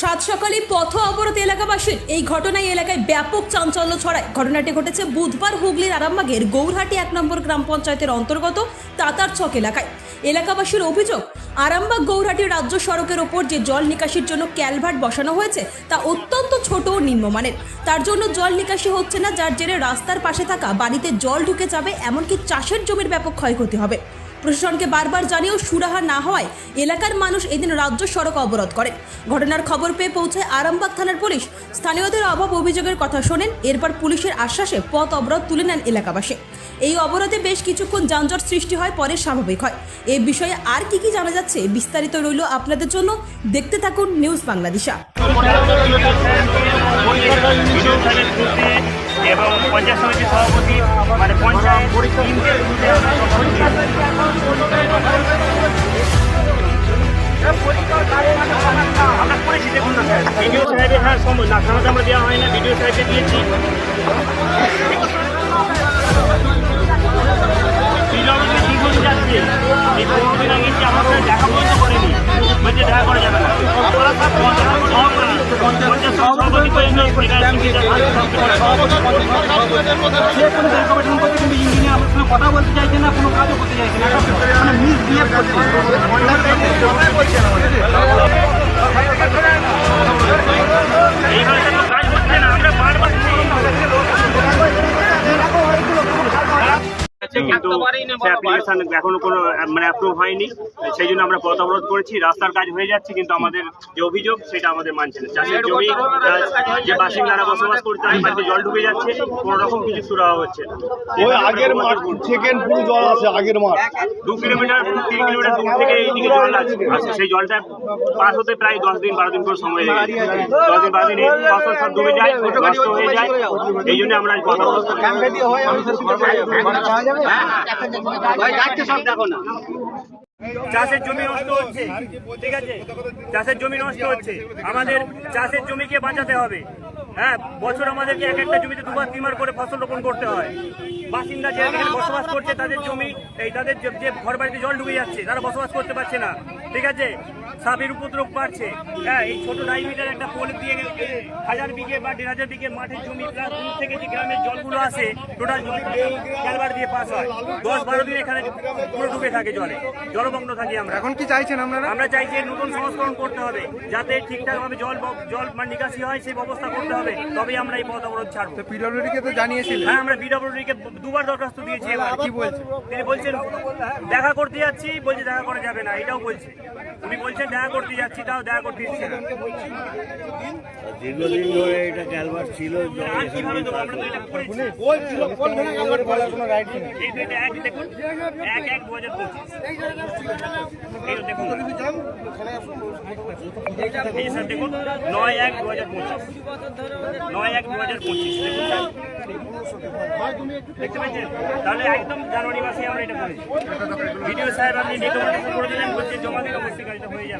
সাত সকালে পথ অবরোধ এলাকাবাসীর এই ঘটনায় এলাকায় ব্যাপক চাঞ্চল্য ছড়ায়। ঘটনাটি ঘটেছে বুধবার হুগলির আরামবাগের গৌরহাটি এক নম্বর গ্রাম পঞ্চায়েতের অন্তর্গত তাতার ছক এলাকায়। এলাকাবাসীর অভিযোগ, আরামবাগ গৌরহাটি রাজ্য সড়কের ওপর যে জল নিকাশির জন্য ক্যালভার্ট বসানো হয়েছে, তা অত্যন্ত ছোট ও নিম্নমানের। তার জন্য জল নিকাশি হচ্ছে না, যার জেরে রাস্তার পাশে থাকা বাড়িতে জল ঢুকে যাবে, এমনকি চাষের জমির ব্যাপক ক্ষয়ক্ষতি হবে। প্রশাসনকে বারবার জানিয়েও সুরাহা না হওয়ায় এলাকার মানুষ এদিন রাজ্য সড়ক অবরোধ করেন। ঘটনার খবর পেয়ে পৌঁছায় আরামবাগ থানার পুলিশ। স্থানীয়দের অভাব অভিযোগের কথা শোনেন, এরপর পুলিশের আশ্বাসে পথ অবরোধ তুলে নেন এলাকাবাসী। এই অবরোধে বেশ কিছুক্ষণ যানজট সৃষ্টি হয়, পরে স্বাভাবিক হয়। এ বিষয়ে আর কি কি জানা যাচ্ছে, বিস্তারিত রইল আপনাদের জন্য। দেখতে থাকুন নিউজ বাংলাদেশা। পঞ্চায়েত সমিতির সভাপতি মানে পঞ্চায়েত তিনটে আমরা করেছি, দেখুন না স্যার। বিডিও হ্যাঁ সম্ভব না থানাতে আমরা দেওয়া হয় না বিডিও সাহেবকে দিয়েছি। দীর্ঘদিন যাচ্ছে। আমার দেখা পর্যন্ত করেনি? বলছে দেখা করা যাবে না। ইঞ্জিনিয়ার কথা বলতে চাইছে না কোনো কাজও করতে চাইছে না মানে মিস বিহেভ করছে সে অ্যাপ্লিকেশন এখনও কোনো মানে অ্যাপ্রুভ হয়নি। সেই জন্য আমরা পথ অবরোধ করেছি। রাস্তার কাজ হয়ে যাচ্ছে কিন্তু আমাদের যে অভিযোগ সেটা আমাদের মানছে না। চাষের জমি যে বাসিন্দারা বসবাস করতে হয় বাড়িতে জল ঢুকে যাচ্ছে কোনো রকম কিছু সুরাহা হচ্ছে ওই আগের মাঠ সেকেন্ড পুরো জল আছে আগের মাঠ। দু কিলোমিটার তিন কিলোমিটার দূর থেকে এইদিকে জল আছে আছে সেই জলটা পাস হতে প্রায় দশ দিন বারো দিন করে সময় লেগে যায়। দশ দিন বারো দিন এই ফসল সব ডুবে যায় নষ্ট হয়ে যায়। এই জন্য আমরা আজ পথ অবরোধ করি। চাষের জমি নষ্ট হচ্ছে, ঠিক আছে? চাষের জমি নষ্ট হচ্ছে। আমাদের চাষের জমিকে বাঁচাতে হবে। হ্যাঁ বছর আমাদেরকে এক একটা জমিতে দুবার, তিনবার করে ফসল রোপণ করতে হয়। বাসিন্দা যে বসবাস করছে, তাদের জমি, এই তাদের যে ঘর বাড়িতে জল ডুবে যাচ্ছে, তারা বসবাস করতে পারছে না, ঠিক আছে? সাপের উপদ্রব বাড়ছে। হ্যাঁ এই ছোট ডাইমিটার একটা পোল দিয়ে হাজার বিঘে বা দেড় হাজার বিঘে মাঠের জমি প্লাস দূর থেকে যে গ্রামের জলগুলো আসে টোটাল জমি ক্যালবার দিয়ে পাস হয়। দশ বারো দিন এখানে পুরো ডুবে থাকে জলে জলমগ্ন থাকি আমরা। এখন কি চাইছেন আপনারা? আমরা চাইছি নতুন সংস্করণ করতে হবে যাতে ঠিকঠাক ভাবে জল জল মানে নিকাশি হয় সেই ব্যবস্থা করতে হবে তবেই আমরা এই পথ অবরোধ ছাড়বো। পিডব্লিউডি কে তো জানিয়েছিলেন। হ্যাঁ আমরা বিডব্লিউডি কে দুবার দরখাস্ত দিয়েছি এবার। কি বলছে তিনি বলছেন দেখা করতে যাচ্ছি বলছে দেখা করা যাবে না এটাও বলছে। উনি বলছেন দেখা করতে যাচ্ছি তাও দেখা করতে দিচ্ছে না দীর্ঘদিন ধরে এটা ক্যালভার ছিল আমরা দেখুন, এক এক দু হাজার পঁচিশ। দেখুন। এই স্যার দেখুন, নয় এক দু হাজার পঁচিশ। নয় এক দু হাজার পঁচিশ। দেখতে পাচ্ছেন? তাহলে একদম জানুয়ারি মাসে আমরা এটা করেছি ভিডিও সাহেব আপনি রেকমেন্ডেশন করে দিলেন বলছে জমা দিলে অবশ্যই কাজটা হয়ে যাবে